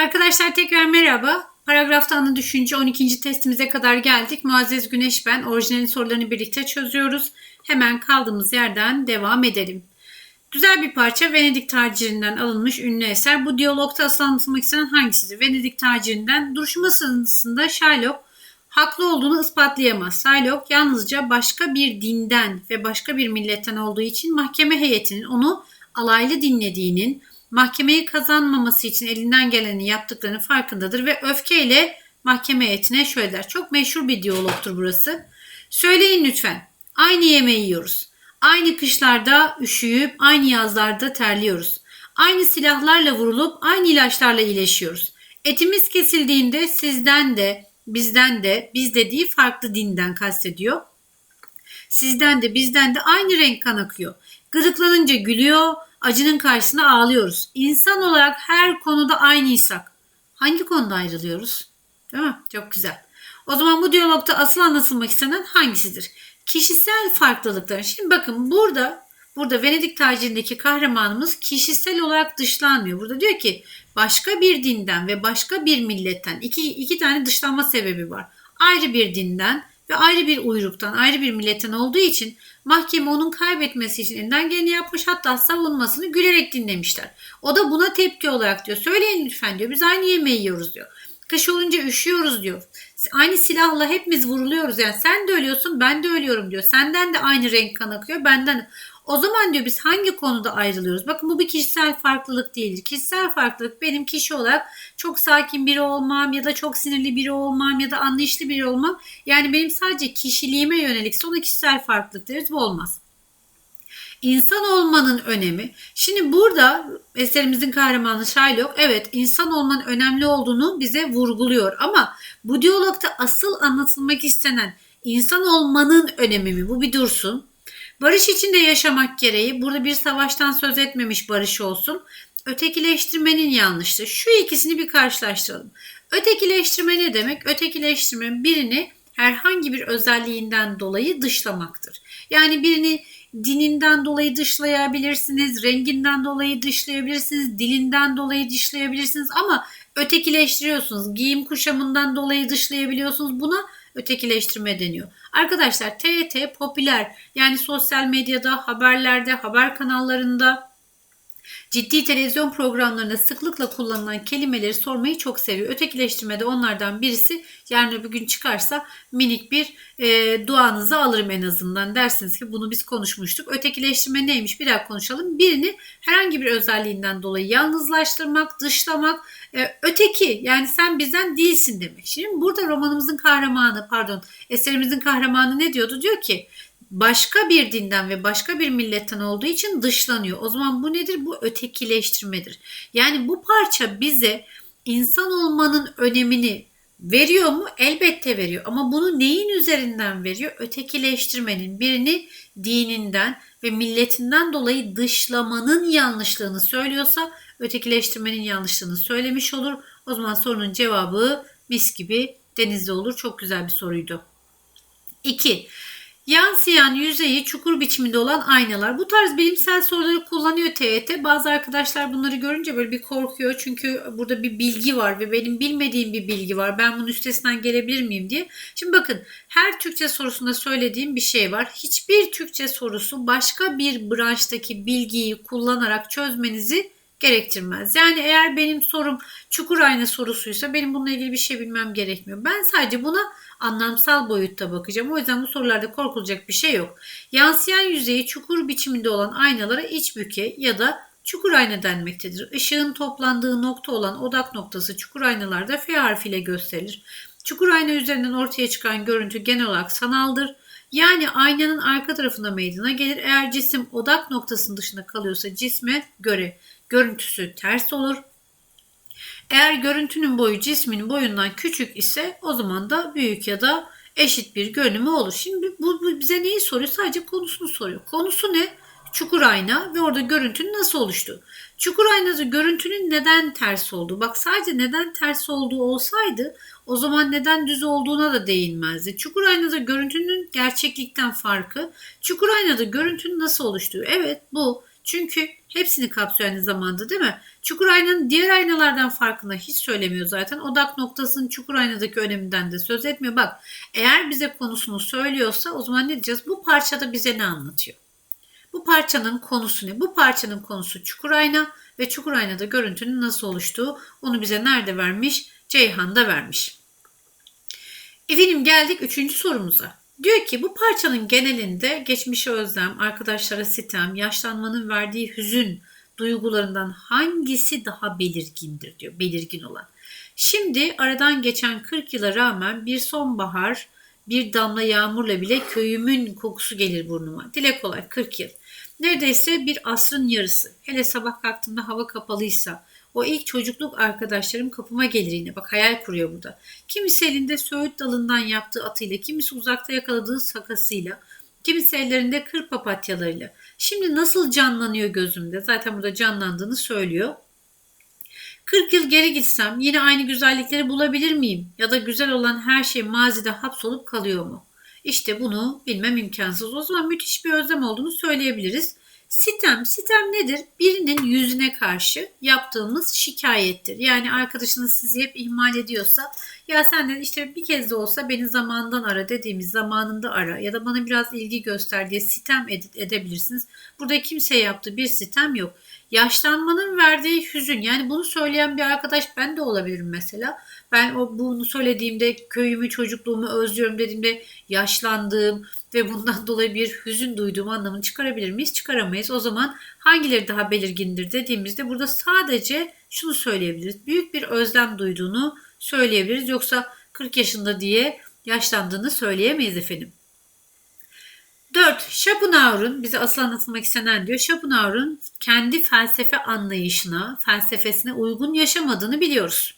Arkadaşlar tekrar merhaba. Paragrafta ana düşünce 12. testimize kadar geldik. Muazzez Güneş ben. Orijinalin sorularını birlikte çözüyoruz. Hemen kaldığımız yerden devam edelim. Güzel bir parça Venedik tacirinden alınmış ünlü eser. Bu diyalogta asıl anlatılmak istenen hangisidir? Venedik tacirinden duruşma sırasında Shylock haklı olduğunu ispatlayamaz. Shylock yalnızca başka bir dinden ve başka bir milletten olduğu için mahkeme heyetinin onu alaylı dinlediğinin, mahkemeyi kazanmaması için elinden geleni yaptıklarının farkındadır ve öfkeyle mahkeme heyetine şöyle der. Çok meşhur bir diyalogtur burası. Söyleyin lütfen. Aynı yemeği yiyoruz. Aynı kışlarda üşüyüp aynı yazlarda terliyoruz. Aynı silahlarla vurulup aynı ilaçlarla iyileşiyoruz. Etimiz kesildiğinde sizden de bizden de biz dediği farklı dinden kastediyor. Sizden de bizden de aynı renk kan akıyor. Gıdıklanınca gülüyor, acının karşısında ağlıyoruz. İnsan olarak her konuda aynıysak hangi konuda ayrılıyoruz? Değil mi? Çok güzel. O zaman bu diyalogta asıl anlatılmak istenen hangisidir? Kişisel farklılıklar. Şimdi bakın burada burada Venedik tacirindeki kahramanımız kişisel olarak dışlanmıyor. Burada diyor ki başka bir dinden ve başka bir milletten iki, iki tane dışlanma sebebi var. Ayrı bir dinden ve ayrı bir uyruktan, ayrı bir milletten olduğu için mahkeme onun kaybetmesi için elinden geleni yapmış hatta savunmasını gülerek dinlemişler. O da buna tepki olarak diyor. Söyleyin lütfen diyor. Biz aynı yemeği yiyoruz diyor. Kış olunca üşüyoruz diyor. Aynı silahla hepimiz vuruluyoruz yani sen de ölüyorsun ben de ölüyorum diyor. Senden de aynı renk kan akıyor benden. O zaman diyor biz hangi konuda ayrılıyoruz? Bakın bu bir kişisel farklılık değildir. Kişisel farklılık benim kişi olarak çok sakin biri olmam ya da çok sinirli biri olmam ya da anlayışlı biri olmam. Yani benim sadece kişiliğime yönelikse ona kişisel farklılık deriz. Bu olmaz. İnsan olmanın önemi. Şimdi burada eserimizin kahramanı Shylock evet insan olmanın önemli olduğunu bize vurguluyor ama bu diyalogta asıl anlatılmak istenen insan olmanın önemi mi? Bu bir dursun. Barış içinde yaşamak gereği burada bir savaştan söz etmemiş barış olsun. Ötekileştirmenin yanlıştı. Şu ikisini bir karşılaştıralım. Ötekileştirme ne demek? Ötekileştirme birini herhangi bir özelliğinden dolayı dışlamaktır. Yani birini dininden dolayı dışlayabilirsiniz, renginden dolayı dışlayabilirsiniz, dilinden dolayı dışlayabilirsiniz ama ötekileştiriyorsunuz. Giyim kuşamından dolayı dışlayabiliyorsunuz. Buna ötekileştirme deniyor. Arkadaşlar TET popüler yani sosyal medyada, haberlerde, haber kanallarında ciddi televizyon programlarında sıklıkla kullanılan kelimeleri sormayı çok seviyor. Ötekileştirme de onlardan birisi. Yarın öbür gün çıkarsa minik bir e, duanızı alırım en azından. Dersiniz ki bunu biz konuşmuştuk. Ötekileştirme neymiş bir daha konuşalım. Birini herhangi bir özelliğinden dolayı yalnızlaştırmak, dışlamak, e, öteki yani sen bizden değilsin demek. Şimdi burada romanımızın kahramanı pardon eserimizin kahramanı ne diyordu? Diyor ki başka bir dinden ve başka bir milletten olduğu için dışlanıyor. O zaman bu nedir? Bu ötekileştirmedir. Yani bu parça bize insan olmanın önemini veriyor mu? Elbette veriyor. Ama bunu neyin üzerinden veriyor? Ötekileştirmenin birini dininden ve milletinden dolayı dışlamanın yanlışlığını söylüyorsa ötekileştirmenin yanlışlığını söylemiş olur. O zaman sorunun cevabı mis gibi denizde olur. Çok güzel bir soruydu. 2. Yansıyan yüzeyi çukur biçiminde olan aynalar. Bu tarz bilimsel soruları kullanıyor TET. Bazı arkadaşlar bunları görünce böyle bir korkuyor. Çünkü burada bir bilgi var ve benim bilmediğim bir bilgi var. Ben bunun üstesinden gelebilir miyim diye. Şimdi bakın her Türkçe sorusunda söylediğim bir şey var. Hiçbir Türkçe sorusu başka bir branştaki bilgiyi kullanarak çözmenizi gerektirmez. Yani eğer benim sorum çukur ayna sorusuysa benim bununla ilgili bir şey bilmem gerekmiyor. Ben sadece buna anlamsal boyutta bakacağım. O yüzden bu sorularda korkulacak bir şey yok. Yansıyan yüzeyi çukur biçiminde olan aynalara iç büke ya da çukur ayna denmektedir. Işığın toplandığı nokta olan odak noktası çukur aynalarda F harfiyle gösterilir. Çukur ayna üzerinden ortaya çıkan görüntü genel olarak sanaldır. Yani aynanın arka tarafında meydana gelir. Eğer cisim odak noktasının dışında kalıyorsa cisme göre görüntüsü ters olur. Eğer görüntünün boyu cismin boyundan küçük ise o zaman da büyük ya da eşit bir görünümü olur. Şimdi bu, bu bize neyi soruyor? Sadece konusunu soruyor. Konusu ne? Çukur ayna ve orada görüntünün nasıl oluştu? Çukur aynada görüntünün neden ters olduğu. Bak sadece neden ters olduğu olsaydı o zaman neden düz olduğuna da değinmezdi. Çukur aynada görüntünün gerçeklikten farkı. Çukur aynada görüntünün nasıl oluştuğu. Evet bu Çünkü hepsini kapsıyor aynı zamanda değil mi? Çukur aynanın diğer aynalardan farkında hiç söylemiyor zaten. Odak noktasının çukur aynadaki öneminden de söz etmiyor. Bak eğer bize konusunu söylüyorsa o zaman ne diyeceğiz? Bu parçada bize ne anlatıyor? Bu parçanın konusu ne? Bu parçanın konusu çukur ayna ve çukur aynada görüntünün nasıl oluştuğu onu bize nerede vermiş? Ceyhan'da vermiş. Efendim geldik üçüncü sorumuza. Diyor ki bu parçanın genelinde geçmişe özlem, arkadaşlara sitem, yaşlanmanın verdiği hüzün duygularından hangisi daha belirgindir diyor, belirgin olan. Şimdi aradan geçen 40 yıla rağmen bir sonbahar, bir damla yağmurla bile köyümün kokusu gelir burnuma. Dile kolay 40 yıl. Neredeyse bir asrın yarısı. Hele sabah kalktığımda hava kapalıysa, o ilk çocukluk arkadaşlarım kapıma gelir yine. Bak hayal kuruyor burada. Kimisi elinde söğüt dalından yaptığı atıyla, kimisi uzakta yakaladığı sakasıyla, kimisi ellerinde kır papatyalarıyla. Şimdi nasıl canlanıyor gözümde? Zaten burada canlandığını söylüyor. 40 yıl geri gitsem yine aynı güzellikleri bulabilir miyim? Ya da güzel olan her şey mazide hapsolup kalıyor mu? İşte bunu bilmem imkansız. O zaman müthiş bir özlem olduğunu söyleyebiliriz. Sitem, sitem nedir? Birinin yüzüne karşı yaptığımız şikayettir. Yani arkadaşınız sizi hep ihmal ediyorsa ya senden işte bir kez de olsa beni zamandan ara dediğimiz zamanında ara ya da bana biraz ilgi göster diye sitem ed- edebilirsiniz. Burada kimse yaptığı bir sitem yok. Yaşlanmanın verdiği hüzün yani bunu söyleyen bir arkadaş ben de olabilirim mesela. Ben o bunu söylediğimde köyümü çocukluğumu özlüyorum dediğimde yaşlandığım ve bundan dolayı bir hüzün duyduğum anlamını çıkarabilir miyiz? Çıkaramayız. O zaman hangileri daha belirgindir dediğimizde burada sadece şunu söyleyebiliriz. Büyük bir özlem duyduğunu söyleyebiliriz. Yoksa 40 yaşında diye yaşlandığını söyleyemeyiz efendim. 4. Schopenhauer'un bize asıl anlatılmak istenen diyor. Schopenhauer'un kendi felsefe anlayışına, felsefesine uygun yaşamadığını biliyoruz.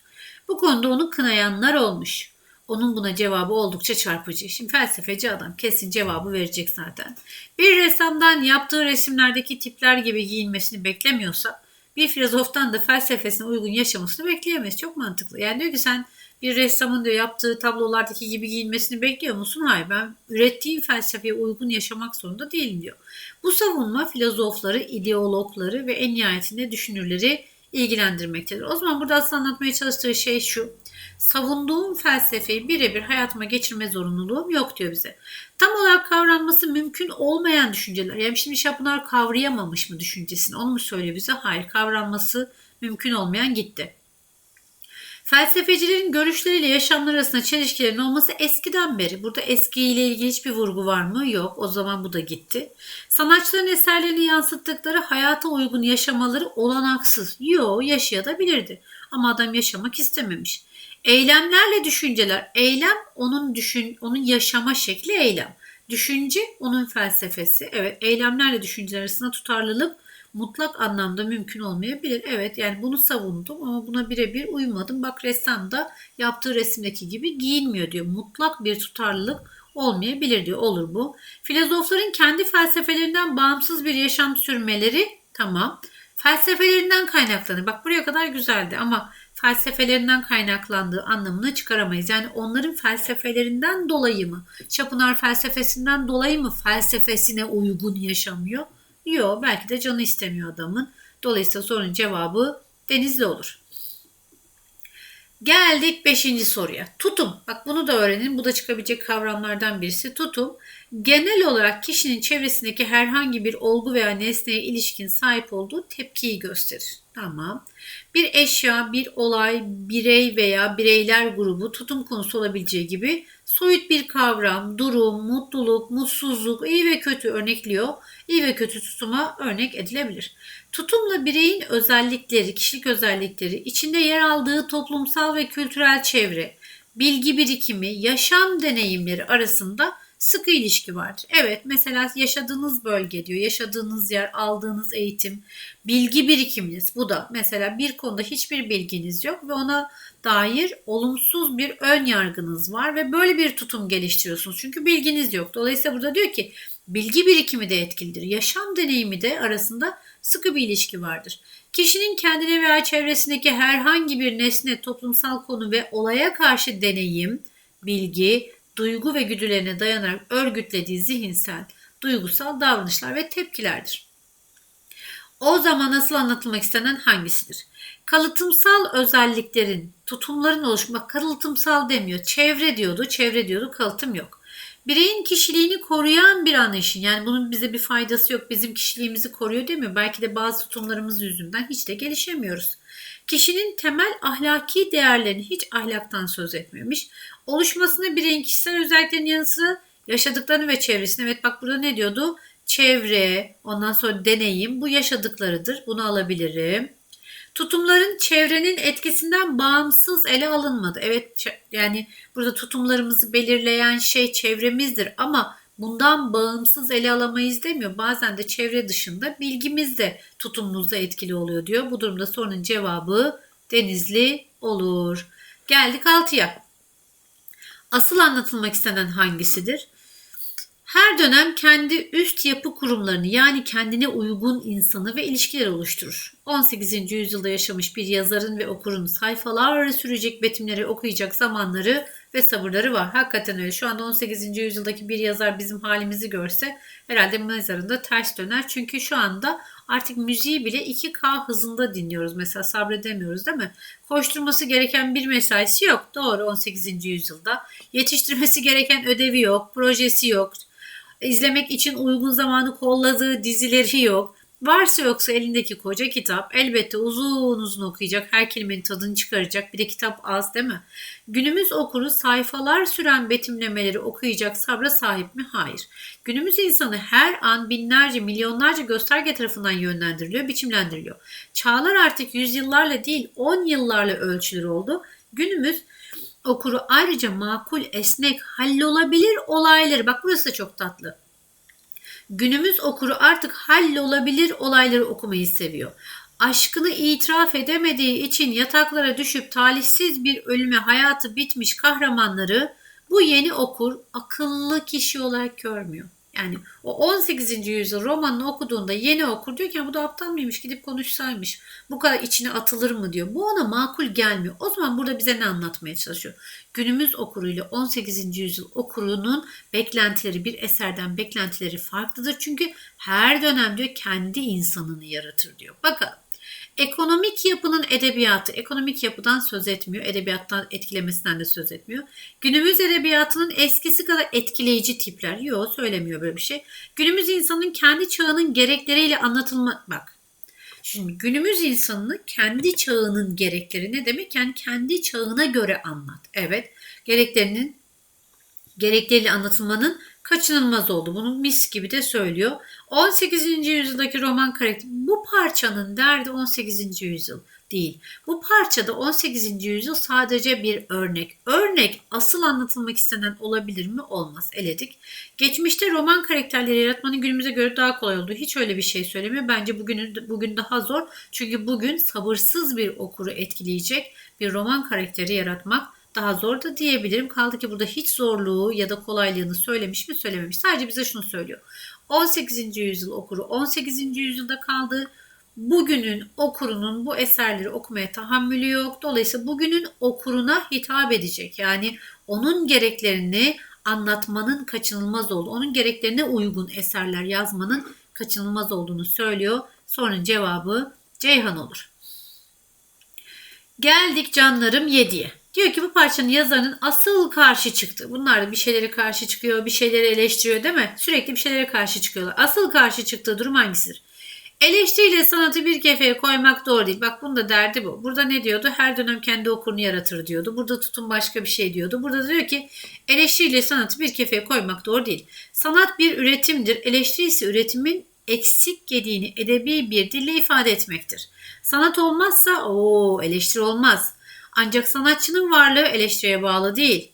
Bu konuda onu kınayanlar olmuş. Onun buna cevabı oldukça çarpıcı. Şimdi felsefeci adam kesin cevabı verecek zaten. Bir ressamdan yaptığı resimlerdeki tipler gibi giyinmesini beklemiyorsa bir filozoftan da felsefesine uygun yaşamasını bekleyemeyiz. Çok mantıklı. Yani diyor ki sen bir ressamın diyor yaptığı tablolardaki gibi giyinmesini bekliyor musun? Hayır ben ürettiğim felsefeye uygun yaşamak zorunda değilim diyor. Bu savunma filozofları, ideologları ve en nihayetinde düşünürleri ilgilendirmektedir. O zaman burada aslında anlatmaya çalıştığı şey şu. Savunduğum felsefeyi birebir hayatıma geçirme zorunluluğum yok diyor bize. Tam olarak kavranması mümkün olmayan düşünceler. Yani şimdi Schopenhauer kavrayamamış mı düşüncesini? Onu mu söylüyor bize? Hayır kavranması mümkün olmayan gitti. Felsefecilerin görüşleriyle yaşamlar arasında çelişkilerin olması eskiden beri. Burada eskiyle ilgili hiçbir vurgu var mı? Yok. O zaman bu da gitti. Sanatçıların eserlerini yansıttıkları hayata uygun yaşamaları olanaksız. Yok yaşayabilirdi. Ama adam yaşamak istememiş. Eylemlerle düşünceler. Eylem onun düşün, onun yaşama şekli eylem. Düşünce onun felsefesi. Evet eylemlerle düşünceler arasında tutarlılık mutlak anlamda mümkün olmayabilir. Evet yani bunu savundum ama buna birebir uymadım. Bak ressam da yaptığı resimdeki gibi giyinmiyor diyor. Mutlak bir tutarlılık olmayabilir diyor. Olur bu. Filozofların kendi felsefelerinden bağımsız bir yaşam sürmeleri tamam. Felsefelerinden kaynaklanır. Bak buraya kadar güzeldi ama felsefelerinden kaynaklandığı anlamını çıkaramayız. Yani onların felsefelerinden dolayı mı? Schopenhauer felsefesinden dolayı mı felsefesine uygun yaşamıyor? Yok belki de canı istemiyor adamın. Dolayısıyla sorunun cevabı denizli olur. Geldik 5. soruya. Tutum. Bak bunu da öğrenin. Bu da çıkabilecek kavramlardan birisi. Tutum genel olarak kişinin çevresindeki herhangi bir olgu veya nesneye ilişkin sahip olduğu tepkiyi gösterir. Tamam. Bir eşya, bir olay, birey veya bireyler grubu tutum konusu olabileceği gibi soyut bir kavram, durum, mutluluk, mutsuzluk, iyi ve kötü örnekliyor. İyi ve kötü tutuma örnek edilebilir. Tutumla bireyin özellikleri, kişilik özellikleri, içinde yer aldığı toplumsal ve kültürel çevre, bilgi birikimi, yaşam deneyimleri arasında sıkı ilişki vardır. Evet mesela yaşadığınız bölge diyor, yaşadığınız yer, aldığınız eğitim, bilgi birikiminiz bu da mesela bir konuda hiçbir bilginiz yok ve ona dair olumsuz bir ön yargınız var ve böyle bir tutum geliştiriyorsunuz. Çünkü bilginiz yok. Dolayısıyla burada diyor ki bilgi birikimi de etkilidir. Yaşam deneyimi de arasında sıkı bir ilişki vardır. Kişinin kendine veya çevresindeki herhangi bir nesne, toplumsal konu ve olaya karşı deneyim, bilgi, duygu ve güdülerine dayanarak örgütlediği zihinsel, duygusal davranışlar ve tepkilerdir. O zaman asıl anlatılmak istenen hangisidir? Kalıtımsal özelliklerin, tutumların oluşumu, bak kalıtımsal demiyor, çevre diyordu, çevre diyordu, kalıtım yok. Bireyin kişiliğini koruyan bir anlayışın, yani bunun bize bir faydası yok, bizim kişiliğimizi koruyor demiyor. Belki de bazı tutumlarımız yüzünden hiç de gelişemiyoruz. Kişinin temel ahlaki değerlerini hiç ahlaktan söz etmemiş. Oluşmasına bireyin kişisel özelliklerinin yanı sıra yaşadıklarını ve çevresini. Evet bak burada ne diyordu? Çevre, ondan sonra deneyim bu yaşadıklarıdır. Bunu alabilirim. Tutumların çevrenin etkisinden bağımsız ele alınmadı. Evet yani burada tutumlarımızı belirleyen şey çevremizdir ama bundan bağımsız ele alamayız demiyor. Bazen de çevre dışında bilgimiz de tutumumuzda etkili oluyor diyor. Bu durumda sorunun cevabı denizli olur. Geldik altıya. Asıl anlatılmak istenen hangisidir? Her dönem kendi üst yapı kurumlarını yani kendine uygun insanı ve ilişkiler oluşturur. 18. yüzyılda yaşamış bir yazarın ve okurun sayfalar sürecek betimleri okuyacak zamanları ve sabırları var. Hakikaten öyle. Şu anda 18. yüzyıldaki bir yazar bizim halimizi görse herhalde mezarında ters döner. Çünkü şu anda artık müziği bile 2K hızında dinliyoruz. Mesela sabredemiyoruz değil mi? Koşturması gereken bir mesaisi yok. Doğru 18. yüzyılda. Yetiştirmesi gereken ödevi yok, projesi yok izlemek için uygun zamanı kolladığı dizileri yok. Varsa yoksa elindeki koca kitap elbette uzun uzun okuyacak, her kelimenin tadını çıkaracak. Bir de kitap az değil mi? Günümüz okuru sayfalar süren betimlemeleri okuyacak sabra sahip mi? Hayır. Günümüz insanı her an binlerce, milyonlarca gösterge tarafından yönlendiriliyor, biçimlendiriliyor. Çağlar artık yüzyıllarla değil, on yıllarla ölçülür oldu. Günümüz okuru ayrıca makul, esnek, hallolabilir olayları, bak burası da çok tatlı. Günümüz okuru artık hallolabilir olayları okumayı seviyor. Aşkını itiraf edemediği için yataklara düşüp talihsiz bir ölüme hayatı bitmiş kahramanları bu yeni okur akıllı kişi olarak görmüyor. Yani o 18. yüzyıl romanını okuduğunda yeni okur diyor ki bu da aptal mıymış gidip konuşsaymış. Bu kadar içine atılır mı diyor. Bu ona makul gelmiyor. O zaman burada bize ne anlatmaya çalışıyor? Günümüz okuruyla 18. yüzyıl okurunun beklentileri bir eserden beklentileri farklıdır. Çünkü her dönem diyor kendi insanını yaratır diyor. Bakalım. Ekonomik yapının edebiyatı, ekonomik yapıdan söz etmiyor, edebiyattan etkilemesinden de söz etmiyor. Günümüz edebiyatının eskisi kadar etkileyici tipler, yok söylemiyor böyle bir şey. Günümüz insanın kendi çağının gerekleriyle anlatılma, bak Şimdi günümüz insanını kendi çağının gerekleri ne demek? Yani kendi çağına göre anlat. Evet, gereklerinin gerekleriyle anlatılmanın kaçınılmaz oldu. Bunu mis gibi de söylüyor. 18. yüzyıldaki roman karakteri bu parçanın derdi 18. yüzyıl değil. Bu parçada 18. yüzyıl sadece bir örnek. Örnek asıl anlatılmak istenen olabilir mi? Olmaz. Eledik. Geçmişte roman karakterleri yaratmanın günümüze göre daha kolay oldu. Hiç öyle bir şey söylemiyor. Bence bugün, bugün daha zor. Çünkü bugün sabırsız bir okuru etkileyecek bir roman karakteri yaratmak daha zor da diyebilirim. Kaldı ki burada hiç zorluğu ya da kolaylığını söylemiş mi söylememiş. Sadece bize şunu söylüyor. 18. yüzyıl okuru 18. yüzyılda kaldı. Bugünün okurunun bu eserleri okumaya tahammülü yok. Dolayısıyla bugünün okuruna hitap edecek. Yani onun gereklerini anlatmanın kaçınılmaz olduğu, onun gereklerine uygun eserler yazmanın kaçınılmaz olduğunu söylüyor. Sorunun cevabı Ceyhan olur. Geldik canlarım 7'ye. Diyor ki bu parçanın yazarının asıl karşı çıktı. Bunlar da bir şeylere karşı çıkıyor, bir şeyleri eleştiriyor değil mi? Sürekli bir şeylere karşı çıkıyorlar. Asıl karşı çıktığı durum hangisidir? Eleştiriyle sanatı bir kefeye koymak doğru değil. Bak bunun da derdi bu. Burada ne diyordu? Her dönem kendi okurunu yaratır diyordu. Burada tutum başka bir şey diyordu. Burada diyor ki eleştiriyle sanatı bir kefeye koymak doğru değil. Sanat bir üretimdir. Eleştiri ise üretimin eksik gediğini edebi bir dille ifade etmektir. Sanat olmazsa o eleştiri olmaz. Ancak sanatçının varlığı eleştiriye bağlı değil.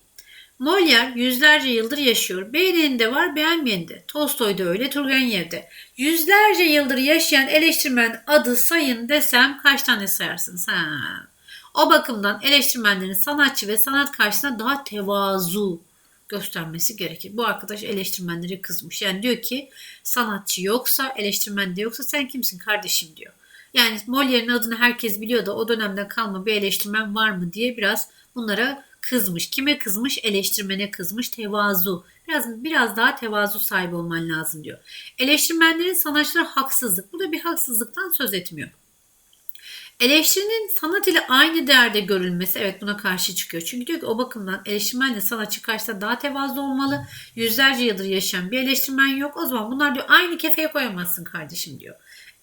Molière yüzlerce yıldır yaşıyor. Beğeneni de var, beğenmeyeni de. Tolstoy da öyle, Turgenev de. Yüzlerce yıldır yaşayan eleştirmen adı sayın desem kaç tane sayarsınız? Ha. O bakımdan eleştirmenlerin sanatçı ve sanat karşısında daha tevazu göstermesi gerekir. Bu arkadaş eleştirmenlere kızmış. Yani diyor ki sanatçı yoksa, eleştirmen de yoksa sen kimsin kardeşim diyor. Yani Molière'in adını herkes biliyor da o dönemden kalma bir eleştirmen var mı diye biraz bunlara kızmış. Kime kızmış? Eleştirmene kızmış. Tevazu. Biraz biraz daha tevazu sahibi olman lazım diyor. Eleştirmenlerin sanatçılara haksızlık. Bu da bir haksızlıktan söz etmiyor. Eleştirinin sanat ile aynı değerde görülmesi evet buna karşı çıkıyor. Çünkü diyor ki o bakımdan eleştirmenle sanatçı karşısında daha tevazu olmalı. Yüzlerce yıldır yaşayan bir eleştirmen yok. O zaman bunlar diyor aynı kefeye koyamazsın kardeşim diyor.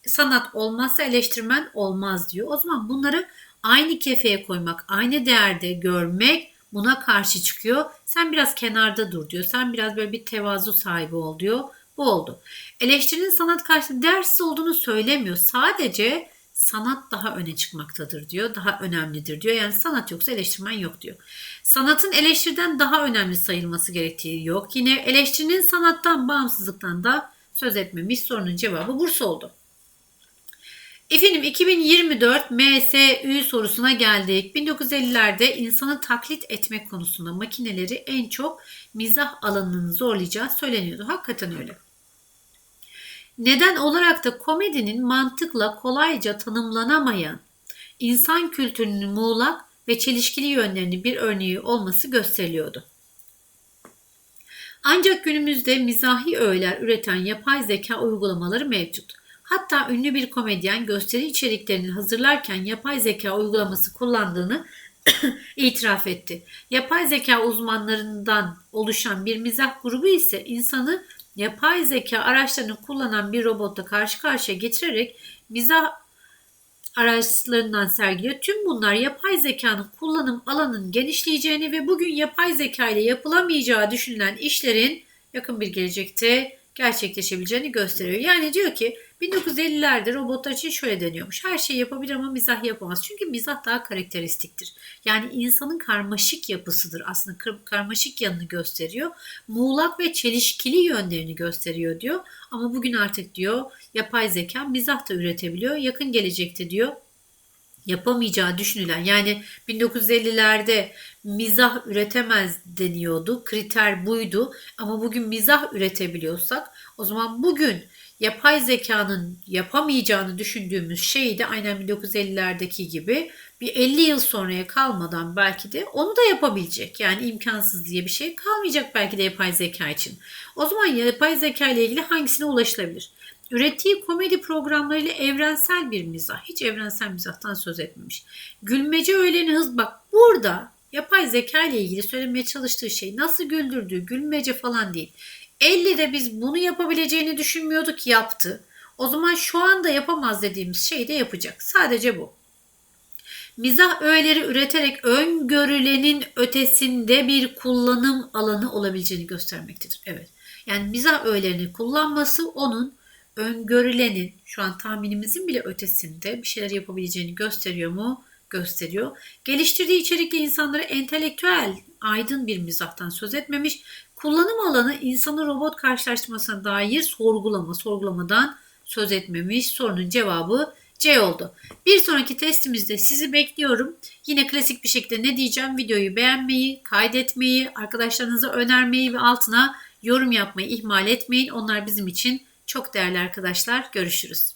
Sanat olmazsa eleştirmen olmaz diyor. O zaman bunları aynı kefeye koymak, aynı değerde görmek buna karşı çıkıyor. Sen biraz kenarda dur diyor. Sen biraz böyle bir tevazu sahibi ol diyor. Bu oldu. Eleştirinin sanat karşısında değersiz olduğunu söylemiyor. Sadece sanat daha öne çıkmaktadır diyor. Daha önemlidir diyor. Yani sanat yoksa eleştirmen yok diyor. Sanatın eleştiriden daha önemli sayılması gerektiği yok. Yine eleştirinin sanattan, bağımsızlıktan da söz etmemiş sorunun cevabı Bursa oldu. Efendim 2024 MSÜ sorusuna geldik. 1950'lerde insanı taklit etmek konusunda makineleri en çok mizah alanının zorlayacağı söyleniyordu. Hakikaten öyle. Neden olarak da komedinin mantıkla kolayca tanımlanamayan insan kültürünün muğlak ve çelişkili yönlerinin bir örneği olması gösteriliyordu. Ancak günümüzde mizahi öğeler üreten yapay zeka uygulamaları mevcut. Hatta ünlü bir komedyen gösteri içeriklerini hazırlarken yapay zeka uygulaması kullandığını itiraf etti. Yapay zeka uzmanlarından oluşan bir mizah grubu ise insanı yapay zeka araçlarını kullanan bir robotla karşı karşıya getirerek mizah araçlarından sergiliyor. Tüm bunlar yapay zekanın kullanım alanının genişleyeceğini ve bugün yapay zeka ile yapılamayacağı düşünülen işlerin yakın bir gelecekte gerçekleşebileceğini gösteriyor. Yani diyor ki 1950'lerde robotlar için şöyle deniyormuş. Her şeyi yapabilir ama mizah yapamaz. Çünkü mizah daha karakteristiktir. Yani insanın karmaşık yapısıdır. Aslında karmaşık yanını gösteriyor. Muğlak ve çelişkili yönlerini gösteriyor diyor. Ama bugün artık diyor yapay zeka mizah da üretebiliyor. Yakın gelecekte diyor yapamayacağı düşünülen yani 1950'lerde mizah üretemez deniyordu. Kriter buydu ama bugün mizah üretebiliyorsak o zaman bugün yapay zekanın yapamayacağını düşündüğümüz şeyi de aynen 1950'lerdeki gibi bir 50 yıl sonraya kalmadan belki de onu da yapabilecek. Yani imkansız diye bir şey kalmayacak belki de yapay zeka için. O zaman yapay zeka ile ilgili hangisine ulaşılabilir? Ürettiği komedi programlarıyla evrensel bir mizah. Hiç evrensel mizahtan söz etmemiş. Gülmece öğleni hız bak burada yapay zeka ile ilgili söylemeye çalıştığı şey nasıl güldürdüğü gülmece falan değil. 50'de biz bunu yapabileceğini düşünmüyorduk yaptı. O zaman şu anda yapamaz dediğimiz şeyi de yapacak. Sadece bu. Mizah öğeleri üreterek öngörülenin ötesinde bir kullanım alanı olabileceğini göstermektedir. Evet. Yani mizah öğelerini kullanması onun öngörülenin şu an tahminimizin bile ötesinde bir şeyler yapabileceğini gösteriyor mu? Gösteriyor. Geliştirdiği içerikli insanlara entelektüel, aydın bir mizahtan söz etmemiş. Kullanım alanı insanı robot karşılaştırmasına dair sorgulama, sorgulamadan söz etmemiş. Sorunun cevabı C oldu. Bir sonraki testimizde sizi bekliyorum. Yine klasik bir şekilde ne diyeceğim? Videoyu beğenmeyi, kaydetmeyi, arkadaşlarınıza önermeyi ve altına yorum yapmayı ihmal etmeyin. Onlar bizim için çok değerli arkadaşlar. Görüşürüz.